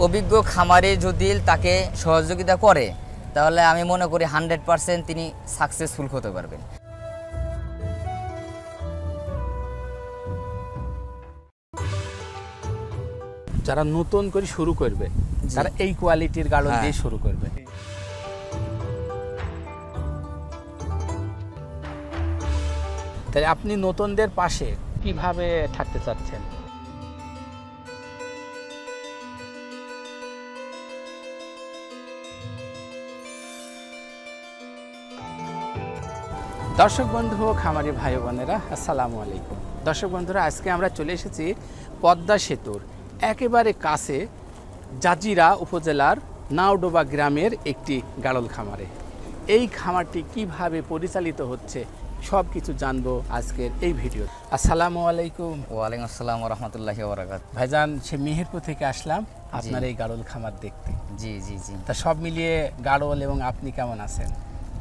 অভিজ্ঞ খামারে যদি তাকে সহযোগিতা করে তাহলে আমি মনে করি হান্ড্রেড পার্সেন্ট তিনি সাকসেসফুল হতে পারবেন যারা নতুন করে শুরু করবে। তারা এই কোয়ালিটির গাড়ল হ্যাঁ। দিয়ে শুরু করবে তাই আপনি নতুনদের পাশে কীভাবে থাকতে চাচ্ছেন দর্শক বন্ধু খামারি ভাই বোনেরা আসসালামু আলাইকুম। দর্শক বন্ধুরা আজকে আমরা চলে এসেছি পদ্মা সেতুর। একেবারে কাছে জাজিরা উপজেলার নাওডোবা গ্রামের একটি গাড়ল খামারে। এই খামারটি কীভাবে পরিচালিত হচ্ছে সব কিছু জানব আজকের এই ভিডিও। আসসালামু আলাইকুম। ওয়ালাইকুম আসসালাম রহমতুল্লাহি ওবরাকাত ভাইজান সে মেহেরপুর থেকে আসলাম আপনার এই গাড়ল খামার দেখতে। জি জি জি। তা সব মিলিয়ে গাড়ল এবং আপনি কেমন আছেন?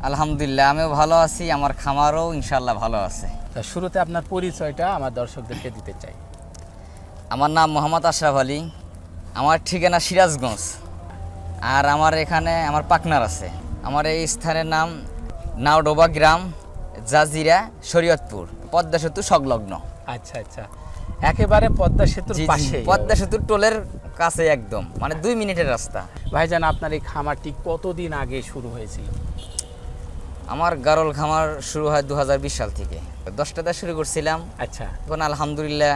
আলহামদুলিল্লাহ আমিও ভালো আছি আমার খামারও ইনশাল্লাহ ভালো আছে। তা শুরুতে আপনার পরিচয়টা আমার দর্শকদেরকে দিতে চাই। আমার নাম মোহাম্মদ আশরাফ আলী আমার ঠিকানা সিরাজগঞ্জ আর আমার এখানে আমার পার্টনার আছে। আমার এই স্থানের নাম নাওডোবা গ্রাম জাজিরা শরীয়তপুর পদ্মা সেতু সংলগ্ন। আচ্ছা আচ্ছা। একেবারে পদ্মা সেতুর পাশে পদ্মা সেতুর টোলের কাছে একদম মানে দুই মিনিটের রাস্তা। ভাইজান আপনার এই খামারটি কতদিন আগে শুরু হয়েছিল? আমার গারল খামার শুরু হয় দু হাজার বিশ সাল থেকে। দশটাতে শুরু করছিলাম। আচ্ছা। এখন আলহামদুলিল্লাহ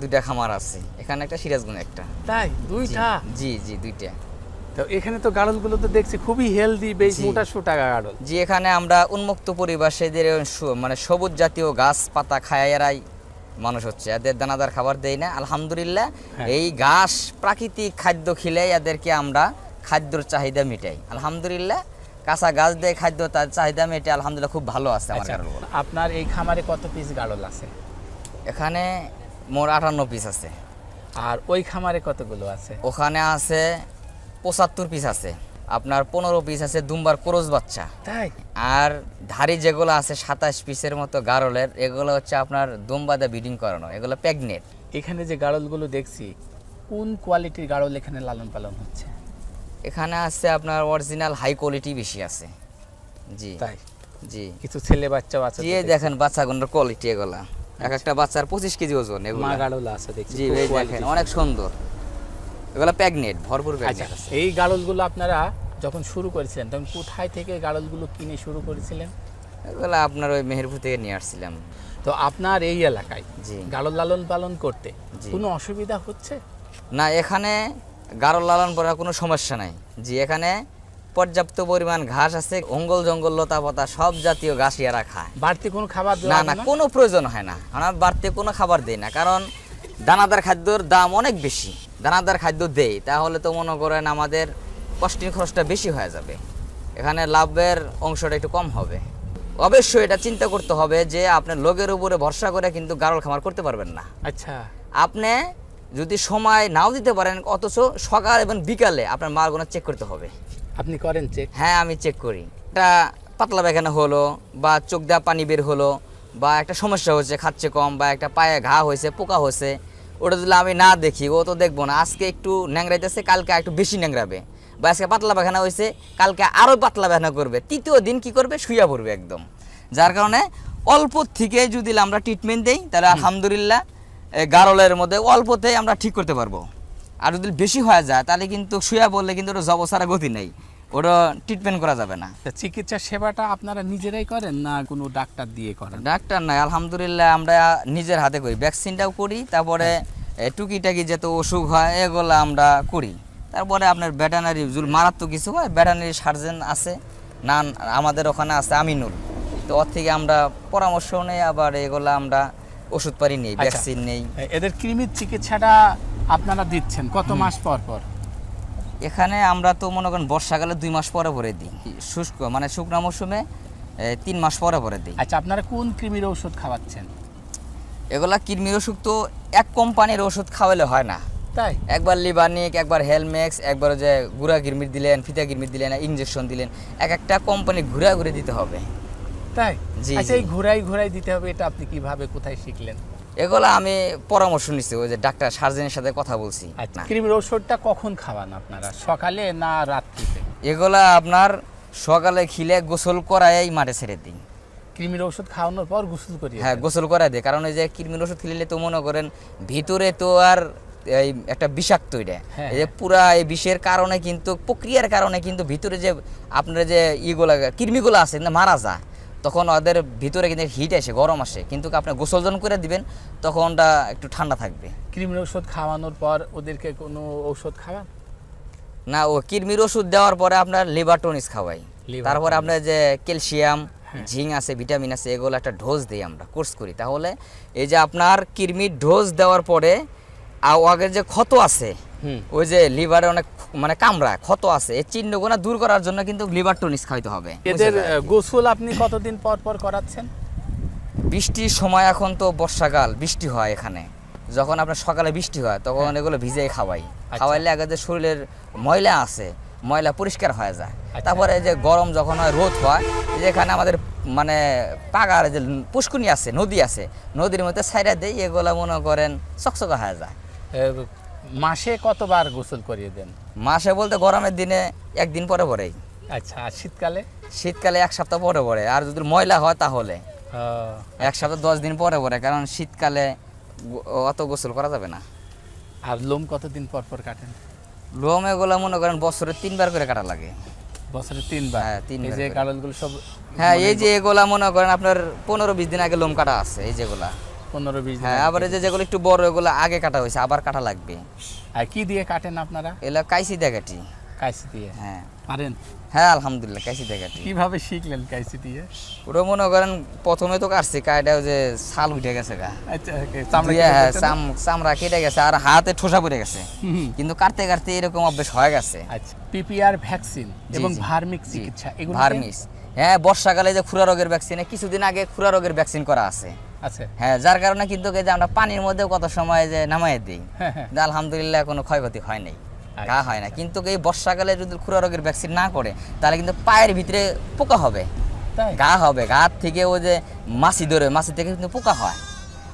দুইটা খামার আছে। এখানে একটা সিরাজগঞ্জ একটা। তাই? দুইটা? জি জি দুইটা। তো এখানে তো গাড়লগুলো তো দেখছি খুবই হেলদি বেশ মোটা সোটা গাড়ল জি এখানে আমরা উন্মুক্ত পরিবেশেদের মানে সবুজ জাতীয় গাছ পাতা খায় এরাই মানুষ হচ্ছে। এদের দানাদার খাবার দেই না। আলহামদুলিল্লাহ হ্যাঁ। এই ঘাস প্রাকৃতিক খাদ্য খেলে এদেরকে আমরা খাদ্যর চাহিদা মেটাই। আলহামদুলিল্লাহ কাঁচা গাছ দিয়ে খাদ্য তার চাহিদা মেটে আলহামদুলিল্লাহ খুব ভালো আছে আমার আচ্ছা আপনার এই খামারে কত পিস গাড়ল আছে? এখানে মোট আটান্ন পিস আছে। আর ওই খামারে কতগুলো আছে? ওখানে আছে পঁচাত্তর পিস আছে। আপনার পনেরো পিস আছে দুম্বার ক্রোজ বাচ্চা। তাই? আর ধারি যেগুলো আছে সাতাশ পিসের মতো গারলের এগুলো হচ্ছে আপনার দুম্বাদা ব্রিডিং করানো এগুলো প্যাগনেট এখানে যে গাড়লগুলো দেখছি কোন কোয়ালিটির গাড়ল এখানে লালন পালন হচ্ছে? এখানে আছে আপনার অরিজিনাল হাই কোয়ালিটি বেশি আছে। জি। তাই? জি। কিছু ছেলে বাচ্চা আছে জি। দেখেন বাচ্চাগুলোর কোয়ালিটি এগুলা। এক একটা বাচ্চার পঁচিশ কেজি ওজন এগুলো। মা গাড়ল আছে দেখছি জি এই দেখেন অনেক সুন্দর। এগুলা প্যাগনেট ভরপুর আচ্ছা এই গাড়লগুলো আপনারা যখন শুরু করেছিলেন তখন কোথায় থেকে গাড়লগুলো কিনে শুরু করেছিলেন? এগুলো আপনার ওই মেহেরপুর থেকে নিয়ে আসছিলাম। তো আপনার এই এলাকায় জি। গাড়ল লালন পালন করতে কোনো অসুবিধা হচ্ছে? না এখানে গারো লালন করার কোনো সমস্যা নাই। যে এখানে পর্যাপ্ত পরিমাণ ঘাস আছে অঙ্গল জঙ্গল লতা পাতা সব জাতীয় ঘাস এরা খায়। বাড়তি কোনো খাবার না না কোনো প্রয়োজন হয় না। আমরা বাড়তে কোনো খাবার দেই না কারণ দানাদার খাদ্যর দাম অনেক বেশি। দানাদার খাদ্য দেই তাহলে তো মনে করেন আমাদের কষ্টিং খরচটা বেশি হয়ে যাবে। এখানে লাভের অংশটা একটু কম হবে। অবশ্যই এটা চিন্তা করতে হবে যে আপনি লোকের উপরে ভরসা করে কিন্তু গারল খামার করতে পারবেন না। আচ্ছা। আপনি যদি সময় নাও দিতে পারেন অথচ সকাল এবং বিকালে আপনার মালগুলো চেক করতে হবে। আপনি করেন চেক হ্যাঁ আমি চেক করি। একটা পাতলা পায়খানা হলো বা চোখ দেওয়া পানি বের হলো বা একটা সমস্যা হয়েছে খাচ্ছে কম বা একটা পায়ে ঘা হয়েছে পোকা হয়েছে ওটা যদি আমি না দেখি ও তো দেখব না। আজকে একটু ন্যাংরাইতেছে কালকে একটু বেশি ন্যাংরাবে বা আজকে পাতলা পায়খানা হয়েছে কালকে আরও পাতলা পায়খানা করবে। তৃতীয় দিন কি করবে? শুয়ে পড়বে একদম। যার কারণে অল্প থেকে যদি আমরা ট্রিটমেন্ট দেই তাহলে আলহামদুলিল্লাহ গারলের মধ্যে অল্পতেই আমরা ঠিক করতে পারব। আর যদি বেশি হয়ে যায় তাহলে কিন্তু শুয়ে বললে কিন্তু ওটা জব সারা গতি নেই। ওটা ট্রিটমেন্ট করা যাবে না। চিকিৎসা সেবাটা আপনারা নিজেরাই করেন না কোনো ডাক্তার দিয়ে করেন? ডাক্তার নাই আলহামদুলিল্লাহ আমরা নিজের হাতে করি। ভ্যাকসিনটাও করি তারপরে টুকিটাকি যত অসুখ হয় এগুলো আমরা করি। তারপরে আপনার ভেটেনারি যদি মারাত্মক কিছু হয় ভেটেনারি সার্জেন আছে না আমাদের ওখানে আছে আমিনুল। তো ওর থেকে আমরা পরামর্শ নেই আবার এগুলো আমরা ওষুধ পারি নেই আচ্ছা। ভ্যাকসিন নেই। এদের কৃমির চিকিৎসাটা আপনারা দিচ্ছেন কত মাস পর পর? এখানে আমরা তো মনে করেন বর্ষাকালে দুই মাস পরে পরে দিই শুষ্ক মানে শুকনো মৌসুমে তিন মাস পরে পরে দিই। আচ্ছা আপনারা কোন কৃমির ওষুধ খাওয়াচ্ছেন? এগুলা কৃমির ওষুধ তো এক কোম্পানির ওষুধ খাওয়ালে হয় না। তাই? একবার লিবানিক একবার হেলমেক্স একবার যে গুড়া গিরমির দিলেন ফিতা গিরমির দিলেন ইঞ্জেকশন দিলেন এক একটা কোম্পানি ঘুরে ঘুরে দিতে হবে। তাই? আচ্ছা এই ঘোরাই ঘোরাই দিতে হবে এটা আপনি কীভাবে কোথায় শিখলেন? এগুলো আমি পরামর্শ নিচ্ছি ওই যে ডাক্তার সার্জেনের সাথে কথা বলছি। আচ্ছা ওষুধটা কখন খাওয়ান আপনারা সকালে না রাত্রিতে? এগুলা আপনার সকালে খিলে গোসল করাই মাঠে ছেড়ে দিই। কৃমির ওষুধ খাওয়ানোর পর গোসল করিয়ে হ্যাঁ গোসল করাই দেয় কারণ ওই যে কৃমির ওষুধ খেলে তো মনে করেন ভিতরে তো আর এই একটা বিষাক্ত এটা। হ্যাঁ, এই যে পুরা এই বিষের কারণে কিন্তু প্রক্রিয়ার কারণে কিন্তু ভিতরে যে আপনার যে ইগুলা কৃমিগুলো আছে না মারা যায়। তখন ওদের ভিতরে কিন্তু হিট আসে গরম আসে। কিন্তু আপনি গোসল যখন করে দিবেন তখন ওটা একটু ঠান্ডা থাকবে। কৃমির ওষুধ খাওয়ানোর পর ওদেরকে কোনো ঔষধ খাওয়ান? না ও কৃমির ওষুধ দেওয়ার পরে আপনার লিভার টনিস খাওয়াই। তারপরে আপনার যে ক্যালসিয়াম। ঝিং আছে ভিটামিন আছে এগুলো একটা ডোজ দিই আমরা কোর্স করি। তাহলে এই যে আপনার কৃমির ডোজ দেওয়ার পরে আগের যে ক্ষত আছে ওই যে লিভারে অনেক মানে কামড়া ক্ষত আছে এই চিহ্নগুলো দূর করার জন্য কিন্তু লিভার টনিস খাইতে হবে। এদের গোসল আপনি কতদিন পর পর করাচ্ছেন? বৃষ্টির সময় এখন তো বর্ষাকাল বৃষ্টি হয় এখানে। যখন আপনার সকালে বৃষ্টি হয় তখন এগুলো ভিজে খাওয়াই। খাওয়াইলে আগে যে শরীরের ময়লা আছে ময়লা পরিষ্কার হয়ে যায়। আচ্ছা। তারপরে যে গরম যখন হয় রোদ হয় এই যে এখানে আমাদের মানে পাগার যে পুষ্কুনি আছে নদী আছে নদীর মধ্যে সাইডা দেই এগুলো মনে করেন চকচকা হয়ে যায়। মাসে কতবার গোসল করিয়ে দেন? মাসে বলতে গরমের দিনে একদিন পরে পরেই। আচ্ছা আর শীতকালে? শীতকালে এক সপ্তাহ পরে পরে আর যদি ময়লা হয় তাহলে। এক সপ্তাহ দশ দিন পরে পরে কারণ শীতকালে অত গোসল করা যাবে না। আর লোম কতদিন পর পর কাটেন? লোম এগুলো মনে করেন বছরে তিনবার করে কাটা লাগে। বছরে তিনবার? হ্যাঁ, এই যে কারণগুলো সব হ্যাঁ এই যে এগুলা মনে করেন আপনার পনেরো বিশ দিন আগে লোম কাটা আছে এই যেগুলা। পনেরো বিশ হ্যাঁ আবার এই যে যেগুলো একটু বড় আগে কাটা হয়েছে আবার কাটা লাগবে। আর কি দিয়ে কাটেন আপনারা? এগুলো কাইসি দেখাটি কাইসি দিয়ে? হ্যাঁ। পারেন? হ্যাঁ আলহামদুলিল্লাহ কাইসি দেখাটি কীভাবে শিখলেন কাইসি দিয়ে? ওটা মনে করেন প্রথমে তো কাটছি কাটা যে ছাল উঠে গেছে গা। আচ্ছা কেটে হ্যাঁ, চামড়া কেটে গেছে আর হাতে ঠোসা পড়ে গেছে। কিন্তু কাটতে কাটতে এরকম অভ্যেস হয়ে গেছে। আচ্ছা পিপিআর ভ্যাকসিন এবং ভার্মিক চিকিৎসা এগুলো ভার্মিস হ্যাঁ বর্ষাকালে যে খুরা রোগের ভ্যাকসিন কিছুদিন আগে খুরা রোগের ভ্যাকসিন করা আছে। হ্যাঁ যার কারণে কিন্তু যে আমরা পানির মধ্যে কত সময় যে নামাই দিই হ্যাঁ হ্যাঁ। কিন্তু আলহামদুলিল্লাহ কোনো ক্ষয়ক্ষতি হয় নাই আচ্ছা, ঘা হয় না। কিন্তু এই বর্ষাকালে যদি খুরা রোগের ভ্যাকসিন না করে তাহলে কিন্তু পায়ের ভিতরে পোকা হবে। ঘা হবে ঘা থেকে ওই যে মাছি ধরে মাছি থেকে কিন্তু পোকা হয়।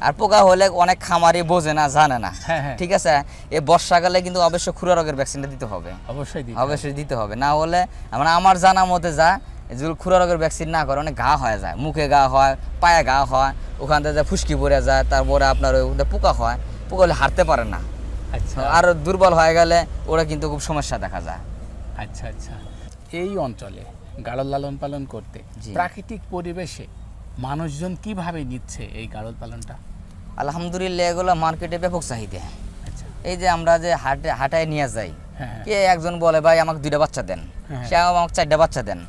আর পোকা হলে অনেক খামারি বোঝে না জানে না। হ্যাঁ। ঠিক আছে? এই বর্ষাকালে কিন্তু অবশ্যই খুরা রোগের ভ্যাকসিনটা দিতে হবে। অবশ্যই অবশ্যই দিতে হবে। না হলে মানে আমার জানা মতে যা যেগুলো খুরা রোগের ভ্যাকসিন না করে অনেক ঘা হয়ে যায় মুখে ঘা হয় পায়ে ঘা হয় ওখান থেকে ফুসকি পড়ে যায় তারপরে আপনার ওই ওখানে পোকা হয় পোকা হলে হাঁটতে পারে না। আচ্ছা। আর দুর্বল হয়ে গেলে ওরা কিন্তু খুব সমস্যা দেখা যায়। আচ্ছা আচ্ছা। এই অঞ্চলে গাড়ল লালন পালন করতে প্রাকৃতিক পরিবেশে মানুষজন কীভাবে নিচ্ছে এই গাড়ল পালনটা? আলহামদুলিল্লাহ এগুলো মার্কেটে ব্যাপক চাহিদা। আচ্ছা। এই যে আমরা যে হাটে হাটায় নিয়ে যাই হ্যাঁ কে একজন বলে ভাই আমাকে দুইটা বাচ্চা দেন। হ্যাঁ। সে আমাকে চারটা বাচ্চা দেন।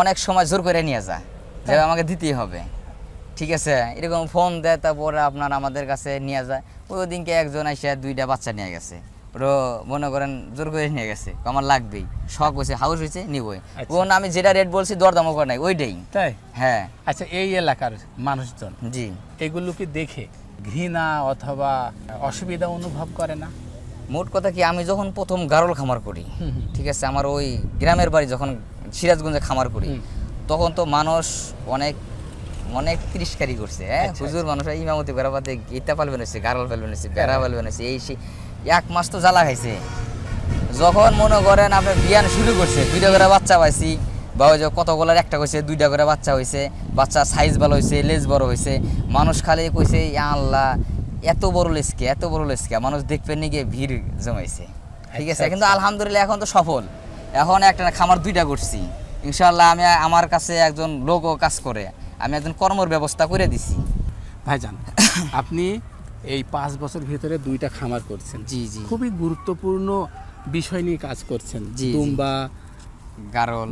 অনেক সময় জোর করে নিয়ে যায়। যে আমাকে দিতেই হবে। ঠিক আছে? এরকম ফোন দেয় তারপরে আপনার আমাদের কাছে নিয়ে যায়। ওই দিনকে একজন এসে দুইটা বাচ্চা নিয়ে গেছে। ওরা মনে করেন জোর করে নিয়ে গেছে। আমার লাগবেই। শখ হয়েছে হাউস হয়েছে নিবই। আচ্ছা। ওন আমি যেটা রেট বলছি দরদামও করে নাই ওইটাই। তাই? হ্যাঁ। আচ্ছা এই এলাকার মানুষজন জি। এগুলোকে দেখে ঘৃণা অথবা অসুবিধা অনুভব করে না? মোট কথা কি আমি যখন প্রথম গারল খামার করি। ঠিক আছে? আমার ওই গ্রামের বাড়ি যখন সিরাজগঞ্জে খামার করি তখন তো মানুষ অনেক অনেক তিরস্কারি করছে হ্যাঁ? আচ্ছা, হুজুর মানুষ ইমামতি বেড়াবাতে গীতা পালবেন হয়েছে গারল পালবেন হয়েছে বেড়া পালবেন হয়েছে এই সেই এক মাস তো জ্বালা খাইছে। যখন মনে করেন আপনার বিয়ান শুরু করছে দুইটা করে বাচ্চা পাইছি বা ওই যে কতগুলার একটা কইছে দুইটা করে বাচ্চা হয়েছে বাচ্চা সাইজ ভালো হয়েছে লেজ বড় হয়েছে মানুষ খালি কইছে ইয়া আল্লাহ এত বড় লেসকে এত বড় লেসকে মানুষ দেখবেন নাকি ভিড় জমাইছে। ঠিক আছে? আচ্ছা, কিন্তু আলহামদুলিল্লাহ এখন তো সফল। এখন একটা খামার দুইটা করছি। ইনশাল্লাহ আমি আমার কাছে একজন লোকও কাজ করে। আমি একজন কর্মর ব্যবস্থা করে দিছি। ভাইজান আপনি এই পাঁচ বছর ভিতরে দুইটা খামার করছেন। জি জি। খুবই গুরুত্বপূর্ণ বিষয় নিয়ে কাজ করছেন। দুম্বা গারল।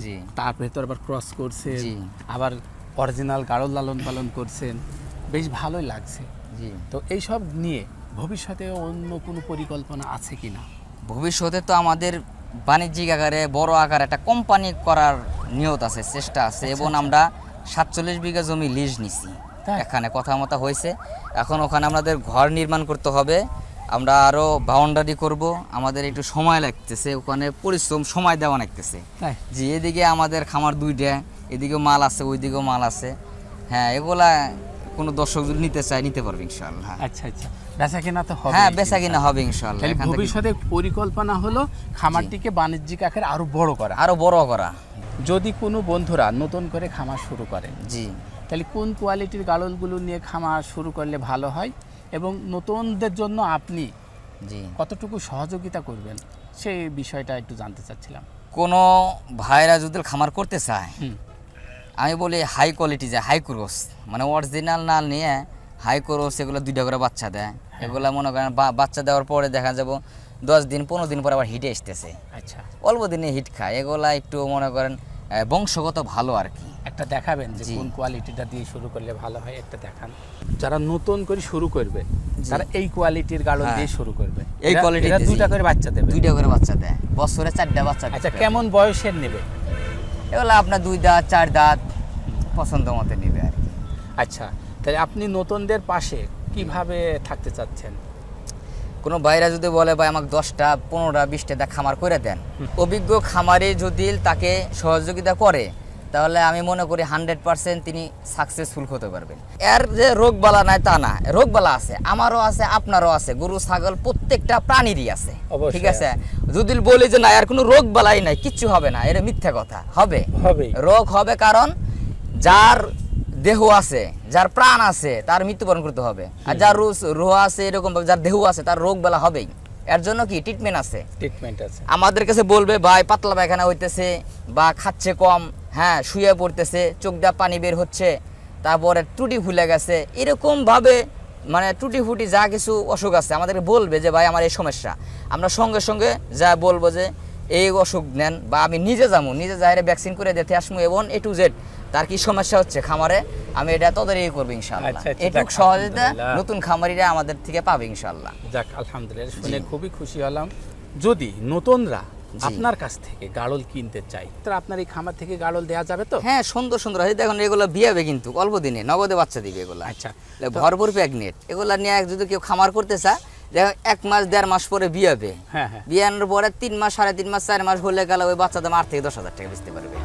জি। তার ভেতর আবার ক্রস করছেন। আবার অরিজিনাল গাড়ল লালন পালন করছেন। বেশ ভালোই লাগছে। জি। তো এইসব নিয়ে ভবিষ্যতে অন্য কোনো পরিকল্পনা আছে কি না ভবিষ্যতে তো আমাদের বাণিজ্যিক আকারে বড় আকারে একটা কোম্পানি করার নিয়ত আছে চেষ্টা আছে এবং আমরা সাতচল্লিশ বিঘা জমি লিজ নিছি। এখানে কথা মতো হয়েছে। এখন ওখানে আমাদের ঘর নির্মাণ করতে হবে। আমরা আরও বাউন্ডারি করব। আমাদের একটু সময় লাগতেছে ওখানে পরিশ্রম সময় দেওয়া লাগতেছে। জি এদিকে আমাদের খামার দুইটা এদিকেও মাল আছে ওইদিকেও মাল আছে। হ্যাঁ এগুলা কোনো দর্শক যদি নিতে চায় নিতে পারবে ইনশাল্লাহ আচ্ছা আচ্ছা। বেচা কেনা তো হবে হ্যাঁ বেচা কিনা হবে এখান ভবিষ্যতে পরিকল্পনা হলো খামারটিকে বাণিজ্যিক আকারে আরও বড় করা। আরও বড় করা। যদি কোনো বন্ধুরা নতুন করে খামার শুরু করে জি। তাহলে কোন কোয়ালিটির গাড়লগুলো নিয়ে খামার শুরু করলে ভালো হয় এবং নতুনদের জন্য আপনি জি। কতটুকু সহযোগিতা করবেন সেই বিষয়টা একটু জানতে চাচ্ছিলাম। কোনো ভাইরা যদি খামার করতে চায় আমি বলি হাই কোয়ালিটি যে হাই ক্রোস মানে অরিজিনাল না নিয়ে হাই ক্রোস এগুলো দুইটা করে বাচ্চা দেয়। এগুলো মনে করেন বাচ্চা দেওয়ার পরে দেখা যাব দশ দিন পনেরো দিন পরে আবার হিটে আসতেছে। আচ্ছা। অল্প দিনে হিট খায়। এগুলা একটু মনে করেন বংশগত ভালো আর কি। একটা দেখাবেন যে কোন কোয়ালিটিটা দিয়ে শুরু করলে ভালো হয় একটা দেখান। যারা নতুন করে শুরু করবে। তারা এই কোয়ালিটির গাড়ল হ্যাঁ। দিয়ে শুরু করবে। এই জি। দুইটা করে বাচ্চা দেবে। দুইটা করে বাচ্চা দেয়। বছরে চারটা বাচ্চা আচ্ছা কেমন বয়সের নেবে। এগুলো আপনার দুই দাঁত চার দাঁত পছন্দ মতো নেবে আর কি। আচ্ছা। তাহলে আপনি নতুনদের পাশে কীভাবে থাকতে চাচ্ছেন? কোনো ভাইরা যদি বলে ভাই আমাকে দশটা পনেরোটা বিশটা খামার করে দেন। অভিজ্ঞ খামারে যদি তাকে সহযোগিতা করে তাহলে আমি মনে করি হান্ড্রেড পার্সেন্ট তিনি সাকসেসফুল হতে পারবেন। এর যে রোগবালা নাই তা না। রোগবালা আছে আমারও আছে আপনারও আছে। গরু ছাগল প্রত্যেকটা প্রাণীরই আছে। ঠিক আছে? যদি বলি যে না আর কোনো রোগ বালাই নাই কিচ্ছু হবে না এটা মিথ্যা কথা। হবে। রোগ হবে কারণ যার দেহ আছে যার প্রাণ আছে তার মৃত্যুবরণ করতে হবে। আর যার রুস রোহ আছে এরকম যার দেহ আছে তার রোগ বেলা হবেই। এর জন্য কি? ট্রিটমেন্ট আছে। ট্রিটমেন্ট আছে। আমাদের কাছে বলবে ভাই পাতলা পায়খানা হইতেছে বা খাচ্ছে কম হ্যাঁ শুয়ে পড়তেছে চোখ দিয়ে পানি বের হচ্ছে তারপরে টুটি ফুলে গেছে। এরকম ভাবে মানে টুটি ফুটি যা কিছু অসুখ আছে আমাদেরকে বলবে যে ভাই আমার এই সমস্যা। আমরা সঙ্গে সঙ্গে যা বলব যে এই অসুখ নেন বা আমি নিজে যাব নিজে যাই ভ্যাকসিন করে দিতে আসব এবং এ টু জেড তার কি সমস্যা হচ্ছে খামারে? আমি এটা তদারকি করব ইনশাল্লাহ আচ্ছা, আচ্ছা, এটুক সহজতা নতুন খামারিরা আমাদের থেকে পাবে ইনশাল্লাহ যাক আলহামদুলিল্লাহ শুনে খুবই খুশি হলাম। যদি নতুনরা আপনার কাছ থেকে গাড়ল কিনতে চাই তো আপনার এই খামার থেকে গাড়ল দেওয়া যাবে তো? হ্যাঁ সুন্দর সুন্দর। আছে দেখুন এগুলো বিয়াবে কিন্তু অল্প দিনে নগদে বাচ্চা দিবে এগুলো। আচ্ছা। ভরপুর প্যাগনেট এগুলা নিয়ে যদি কেউ খামার করতে চায় দেখো এক মাস দেড় মাস পরে বিয়াবে হ্যাঁ হ্যাঁ। বিয়ানোর পরে তিন মাস সাড়ে তিন মাস চার মাস হলে গেলে ওই বাচ্চা দাম আট থেকে দশ হাজার টাকা বেচতে পারবে।